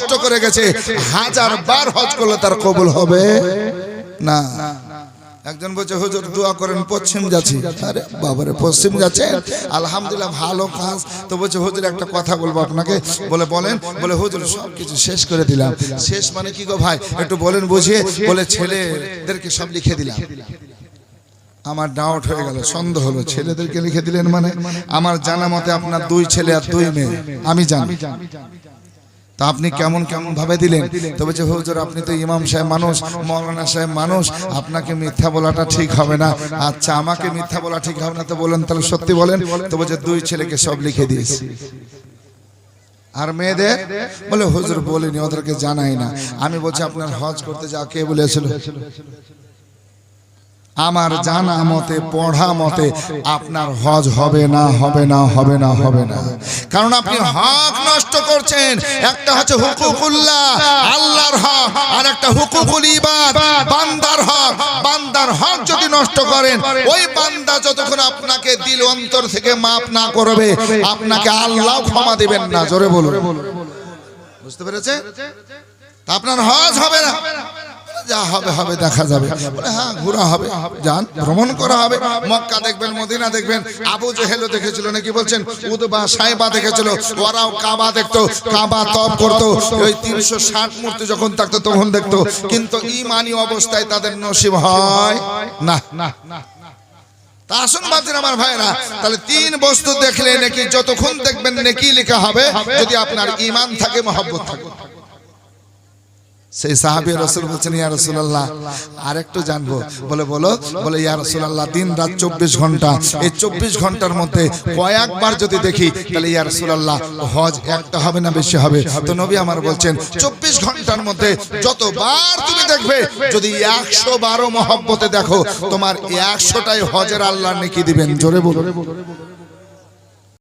নষ্ট করে গেছে, হাজার বার হজ করলে তার কবুল হবে? না। একজন বলছে, হুজুর, দোয়া করেন, পশ্চিম যাচ্ছি। আরে বাবারে, পশ্চিম যাচ্ছে? আলহামদুলিল্লাহ, ভালো কাজ। তো বলছে, হুজুর, একটা কথা বলব আপনাকে। বলে, বলেন। বলে, হুজুর সব কিছু শেষ করে দিলাম। শেষ মানে কি গো ভাই? একটু বলেন বুঝিয়ে। বলে, ছেলেদেরকে সব লিখে দিলাম। আমার ডাউট হয়ে গেল, সন্দেহ হলো, ছেলেদেরকে লিখে দিলেন মানে? আমার জানা মতে আপনার দুই ছেলে আর দুই মেয়ে। আমি জানি। তা আপনি কেমন কেমন ভাবে দিলেন? তো বলছে হুজুর আপনি তো ইমাম সাহেব মানুষ মৌলানা সাহেব মানুষ আপনাকে মিথ্যা বলাটা ঠিক হবে না। আচ্ছা আমাকে মিথ্যা বলা ঠিক হবে না তো বলেন তাহলে সত্যি বলেন? তো বলছে দুই ছেলেকে সব লিখে দিয়েছি। আর মেয়েদের? বলে হুজুর বলিনি ওদেরকে জানাই না। আমি বলছি আপনার হজ করতে যা কে বলেছিল? আমার জানা মতে পড়া মতে আপনার হজ হবে না হবে না হবে না হবে না। কারণ আপনি হক নষ্ট করছেন। একটা হচ্ছে হুকুকুল্লাহ আল্লাহর হক আর একটা হুকুকুল ইবাদ বান্দার হক বান্দার হক যদি নষ্ট করেন ওই বান্দা যতক্ষণ আপনাকে দিল অন্তর থেকে মাপ না করবে আপনাকে আল্লাহ ক্ষমা দিবেন না। জোরে বলুন। বুঝতে পেরেছে? তা আপনার হজ হবে না। যা হবে হবে, দেখা যাবে। হ্যাঁ ঘোরা হবে। যান, ভ্রমণ করা হবে। মক্কা দেখবেন, মদিনা দেখবেন। আবু জেহেলও দেখেছিল নাকি বলছেন উদবা সাহেবা দেখেছিল। ওরাও কাবা দেখতো, কাবা তপ করতো। ওই তিনশো ষাট মূর্তি যখন থাকতো, তখন দেখতো। কিন্তু ইমানি অবস্থায় তাদের নসিব হয় না। না আমার ভাইরা তাহলে তিন বস্তু দেখলে নাকি যতক্ষণ দেখবেন নাকি লেখা হবে, যদি আপনার ইমান থাকে, মহব্বত থাকে। সেই সাহাবি রসুল বলছেন ইয়া রসুল্লাহ আর একটু জানব। বলে বলো। বলে। ইয়া রসুল্লাহ দিন রাত চব্বিশ ঘণ্টা। এই চব্বিশ ঘণ্টার মধ্যে কয়েকবার যদি দেখি তাহলে ইয়া রসুল্লাহ হজ একটা হবে না বেশি হবে? তো নবী আমার বলছেন চব্বিশ ঘণ্টার মধ্যে যতবার তুমি দেখবে যদি একশো বারো মহব্বতে দেখো তোমার একশোটাই হজের আল্লাহ নেকি দিবেন। জোরে বলো